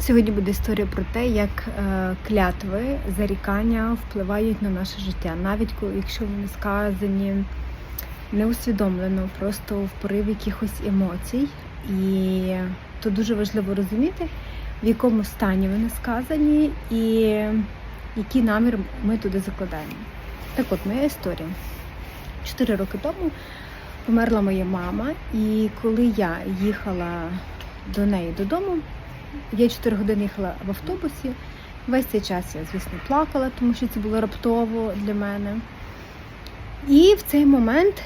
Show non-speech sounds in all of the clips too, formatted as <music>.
Сьогодні буде історія про те, як е, клятви, зарікання впливають на наше життя, навіть якщо вони сказані неусвідомлено, просто в порив якихось емоцій. І то дуже важливо розуміти, в якому стані вони сказані і який намір ми туди закладаємо. Так от, моя історія. Чотири роки тому померла моя мама, і коли я їхала до неї додому, я 4 години їхала в автобусі. Весь цей час я, звісно, плакала, тому що це було раптово для мене. І в цей момент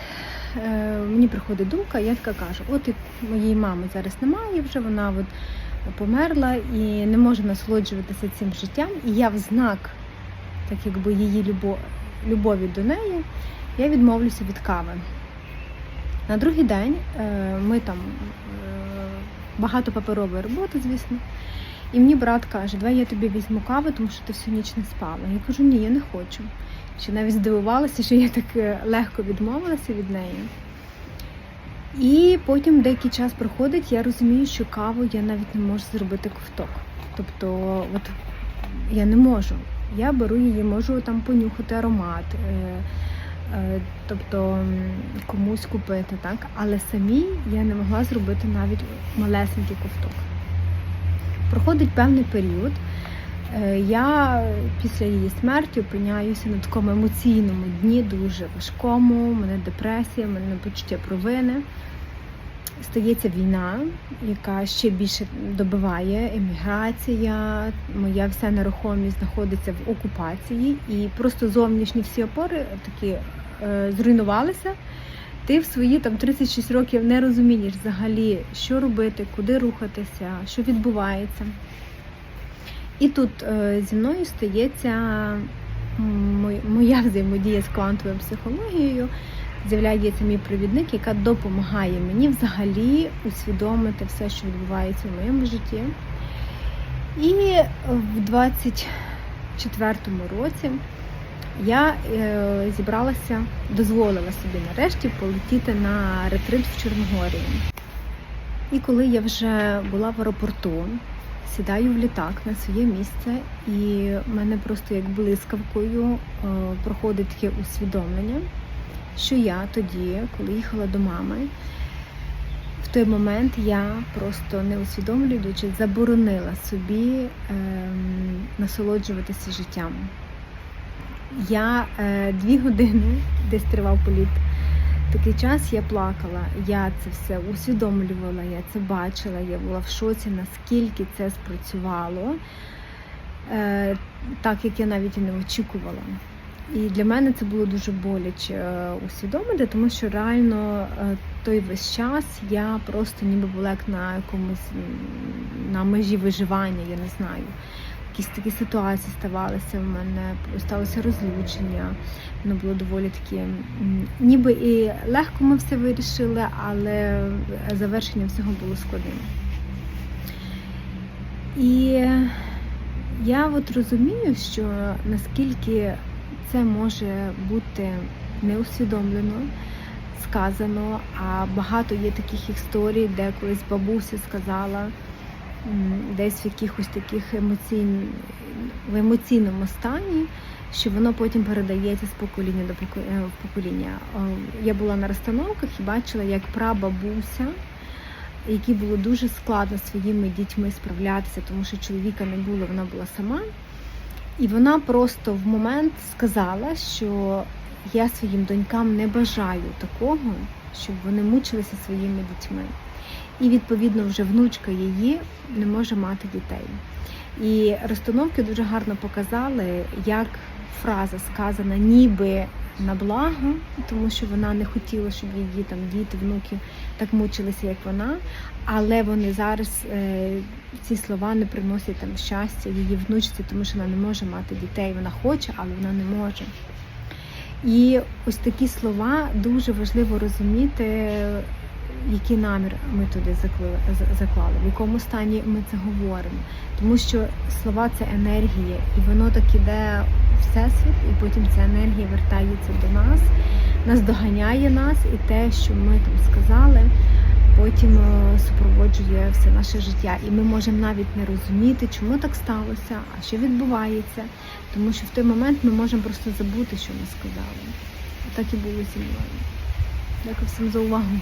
е, мені приходить думка, я така кажу: от і моєї мами зараз немає вже, вона от померла і не може насолоджуватися цим життям. І я в знак, так якби її любов, любові до неї, я відмовлюся від кави. На другий день е, ми там е, багато паперової роботи, звісно. І мені брат каже, давай я тобі візьму каву, тому що ти всю ніч не спала. Я кажу, ні, я не хочу. Ще навіть здивувалася, що я так е, легко відмовилася від неї. І потім деякий час проходить, я розумію, що каву я навіть не можу зробити ковток. Тобто, от я не можу. Я беру її, можу там понюхати аромат, е, тобто комусь купити, так? Але самій я не могла зробити навіть малесенький ковток. Проходить певний період. Е, Я після її смерті опиняюся на такому емоційному дні, дуже важкому. У мене депресія, у мене почуття провини. Стається війна, яка ще більше добиває еміграція. Моя вся нерухомість знаходиться в окупації, і просто зовнішні всі опори такі е, зруйнувалися. Ти в свої там 36 років не розумієш взагалі, що робити, куди рухатися, що відбувається. І тут е, зі мною стається моя взаємодія з квантовою психологією. З'являється мій провідник, яка допомагає мені взагалі усвідомити все, що відбувається в моєму житті. І в 24-му році я е, зібралася, дозволила собі нарешті полетіти на ретрит в Чорногорію. І коли я вже була в аеропорту, сідаю в літак на своє місце, і в мене просто як блискавкою е, проходить таке усвідомлення, що я тоді, коли їхала до мами, в той момент я просто не усвідомлюючи, заборонила собі ем, насолоджуватися життям. Я е, дві години, <laughs> десь тривав політ, такий час я плакала, я це все усвідомлювала, я це бачила, я була в шоці, наскільки це спрацювало, е, так як я навіть і не очікувала. І для мене це було дуже боляче е, усвідомити, тому що реально е, той весь час я просто ніби була як на якомусь на межі виживання, я не знаю. Якісь такі ситуації ставалися в мене, сталося розлучення. Воно було доволі таке, ніби і легко ми все вирішили, але завершення всього було складним. І я от розумію, що наскільки це може бути неусвідомлено, сказано, а багато є таких історій, де колись бабуся сказала десь в якихось таких емоційн... в емоційному стані, що воно потім передається з покоління до е, покоління. Я була на розстановках і бачила, як прабабуся, якій було дуже складно своїми дітьми справлятися, тому що чоловіка не було, вона була сама. І вона просто в момент сказала, що я своїм донькам не бажаю такого, щоб вони мучилися своїми дітьми. І відповідно вже внучка її не може мати дітей. І розстановки дуже гарно показали, як фраза сказана ніби на благо, тому що вона не хотіла, щоб її там діти, внуки так мучилися, як вона. Але вони зараз е, ці слова не приносять там щастя її внучці, тому що вона не може мати дітей. Вона хоче, але вона не може. І ось такі слова дуже важливо розуміти, який намір ми туди заклали, в якому стані ми це говоримо. Тому що слова це енергія, і воно так іде у всесвіт, і потім ця енергія вертається до нас, нас доганяє нас, і те, що ми там сказали, потім е, супроводжує все наше життя. І ми можемо навіть не розуміти, чому так сталося, а що відбувається. Тому що в той момент ми можемо просто забути, що ми сказали. Так і було зі мною. Дякую всім за увагу.